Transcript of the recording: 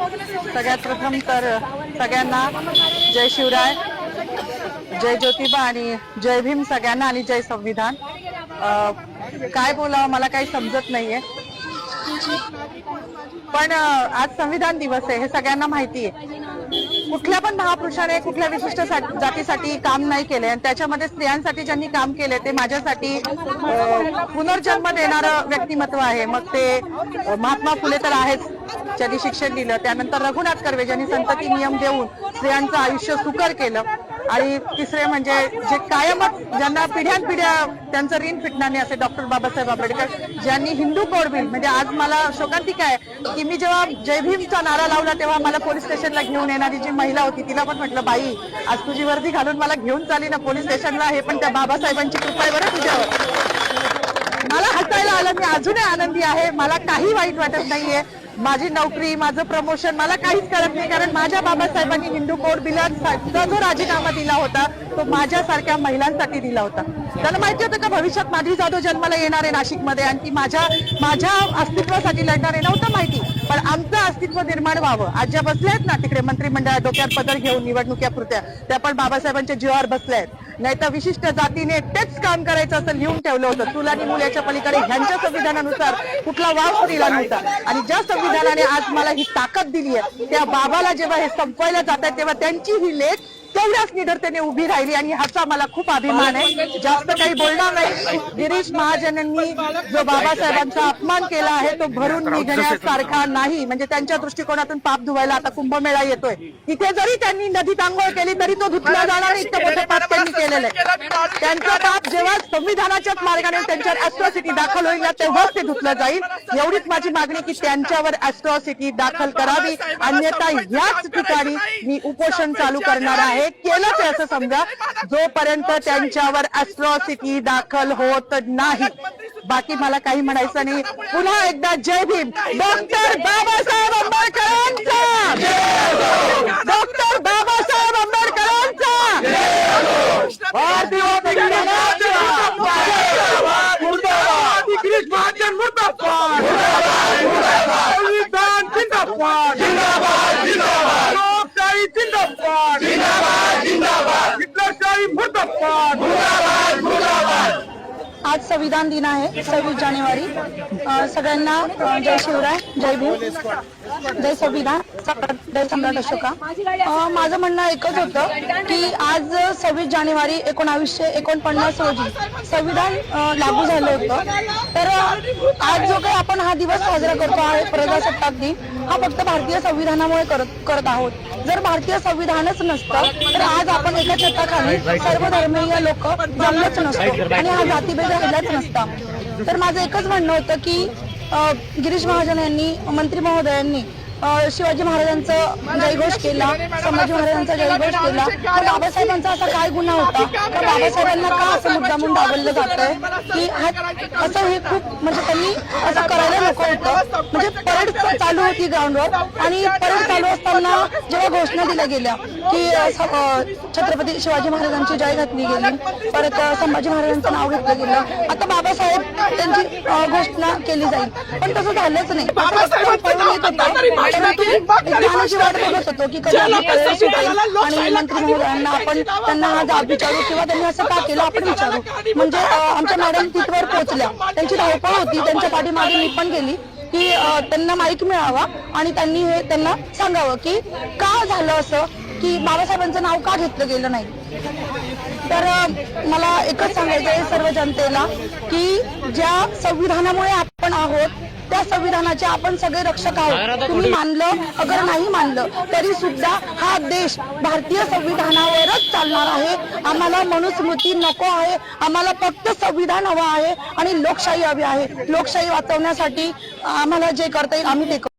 सगळ्यात प्रथम तर सगळ्यांना जय शिवराय जय ज्योतिबा आणि जय भीम सगळ्यांना आणि जय संविधान. काय बोलावं मला काही समजत नाहीये. पण आज संविधान दिवस आहे हे सगळ्यांना माहिती आहे. कुठल्या पण महापुरुषाने कुठल्या विशिष्ट जातीसाठी काम नाही केले आणि त्याच्यामध्ये स्त्रियांसाठी ज्यांनी काम केले ते माझ्यासाठी पुनर्जन्म देणारं व्यक्तिमत्व आहे. मग ते महात्मा फुले तर आहेच ज्यांनी शिक्षण दिलं. त्यानंतर रघुनाथ कर्वे ज्यांनी संतती नियम देऊन स्त्रियांचं आयुष्य सुकर केलं. आणि तिसरे म्हणजे जे कायमच ज्यांना पिढ्यानपिढ्या त्यांचं ऋण फिटणार नाही असे डॉक्टर बाबासाहेब आंबेडकर ज्यांनी हिंदू कोड बिल म्हणजे आज मला शोकांतिका आहे की मी जेव्हा जय भीमचा नारा लावला तेव्हा मला पोलीस स्टेशनला घेऊन येणारी जी महिला होती तिला पण म्हटलं बाई आज तुझी वर्दी घालून मला घेऊन चाली ना पोलीस स्टेशनला हे पण त्या बाबासाहेबांची कृपा आहे बरं तुझ्यावर मला हसायला आलं मी अजूनही आनंदी आहे मला काही वाईट वाटत नाहीये. माझी नोकरी माझं प्रमोशन मला काहीच करत नाही. कारण माझ्या बाबासाहेबांनी हिंदू कोड बिलांचा जो राजीनामा दिला होता तो माझ्यासारख्या महिलांसाठी दिला होता. त्यांना माहिती होतं का भविष्यात माझी जाधव जन्माला येणार आहे नाशिकमध्ये. आणि ती माझ्या माझ्या अस्तित्वासाठी लढणार आहे नव्हतं माहिती. पण आमचं अस्तित्व निर्माण व्हावं. आज ज्या बसल्या आहेत ना तिकडे मंत्रिमंडळात डोक्यात पदर घेऊन निवडणुक्या पुरत्या त्या पण बाबासाहेबांच्या जीवावर बसल्या आहेत. नाही तर विशिष्ट जातीने तेच काम करायचं असं लिहून ठेवलं होतं. चूल आणि मुलाच्या पलीकडे ह्यांच्या संविधानानुसार कुठला वाव दिला नव्हता. आणि ज्या संविधानाने आज मला ही ताकद दिली आहे त्या बाबाला जेव्हा हे संपवायला जात आहे तेव्हा त्यांची ही लेख तेवढ्याच निडरतेने उभी राहिली आणि ह्याचा मला खूप अभिमान आहे. जास्त काही बोलणार नाही. गिरीश महाजनांनी जो बाबासाहेबांचा अपमान केला आहे तो भरून निघण्यासारखा नाही. म्हणजे त्यांच्या दृष्टिकोनातून पाप धुवायला आता कुंभमेळा येतोय. तिथे जरी त्यांनी नदीत आंघोळ केली तरी तो धुतला जाणार इतकं मोठं पाप त्यांनी केलेलं आहे त्यांचा पाप जेव्हा संविधानाच्याच मार्गाने त्यांच्यावर अॅस्ट्रॉसिटी दाखल होईल ना तेव्हाच ते धुतलं जाईल. एवढीच माझी मागणी की त्यांच्यावर अॅस्ट्रॉसिटी दाखल करावी. अन्यथा याच ठिकाणी मी उपोषण चालू करणार आहे. केलंच आहे असं समजा. जोपर्यंत त्यांच्यावर अॅट्रॉसिटी दाखल होत नाही. बाकी मला काही म्हणायचं नाही. पुन्हा एकदा जय भीम. डॉक्टर बाबासाहेब आंबेडकरांचा. डॉक्टर बाबासाहेब आंबेडकरांचा भारतीय गिरीश महाजन मुर्दाबाद संविधान जिंदाबाद लोकशाही जिंदाबाद. हिटलरशाही मुर्दाबाद आज संविधान दिन आहे सव्वीस जानेवारी. सगळ्यांना जय शिवराय जय भीम. जय संविधान जय सम्राट अशोका. माझं म्हणणं एकच होतं की आज सव्वीस जानेवारी एकोणावीसशे एकोणपन्नास रोजी संविधान लागू झालं होतं. तर आज जो काही आपण हा दिवस साजरा करतो आहे प्रजासत्ताक दिन हा फक्त भारतीय संविधानामुळे करत करत आहोत. जर भारतीय संविधानच नसतं तर आज आपण एका छताखाली सर्व धर्मीय लोक जमलंच नसतो आणि हा जातीभेद राहिलाच नसता. तर माझं एकच म्हणणं होतं की गिरीश महाजन यांनी मंत्री महोदयांनी शिवाजी महाराजांचा जयघोष केला संभाजी महाराजांचा जयघोष केला. तर बाबासाहेबांचा असा काय गुन्हा होता? तर बाबासाहेबांना का असं मुद्दामून डावललं जातंय? की हा असं हे खूप म्हणजे त्यांनी असं करायला नको होतं. म्हणजे परेड चालू होती ग्राउंडवर आणि परेड चालू असताना जेव्हा घोषणा दिल्या गेल्या की छत्रपती शिवाजी महाराजांची जय घातली गेली परत संभाजी महाराजांचं नाव घेतलं गेलं. आता बाबासाहेब त्यांची घोषणा केली जाईल. पण तसं झालंच नाही. ज्ञानाची वाट बघत होतो की कधी सुटेल आणि मंत्री महोदयांना आपण त्यांना हा जाब विचारू किंवा त्यांनी असं का केलं आपण विचारू. म्हणजे आमच्या मॅडम तिथवर पोहोचल्या. त्यांची धावपळ होती. त्यांच्या पाठीमागे मी पण गेली की त्यांना माईक मिळावा आणि त्यांनी हे त्यांना सांगावं की का झालं असं की बाबासाहेबांचं नाव का घेतलं गेलं नाही? तर मला एकच सांगायचं आहे सर्व जनतेला की ज्या संविधानामुळे आपण आहोत त्या संविधानाचे आपण सगळे रक्षक आहोत. तुम्ही मानलं अगर नाही मानलं तरी सुद्धा हा देश भारतीय संविधानावरच चालणार आहे. आम्हाला मनुस्मृती नको आहे. आम्हाला फक्त संविधान हवं आहे आणि लोकशाही हवी आहे. लोकशाही वाचवण्यासाठी आम्हाला जे करता येईल आम्ही ते करू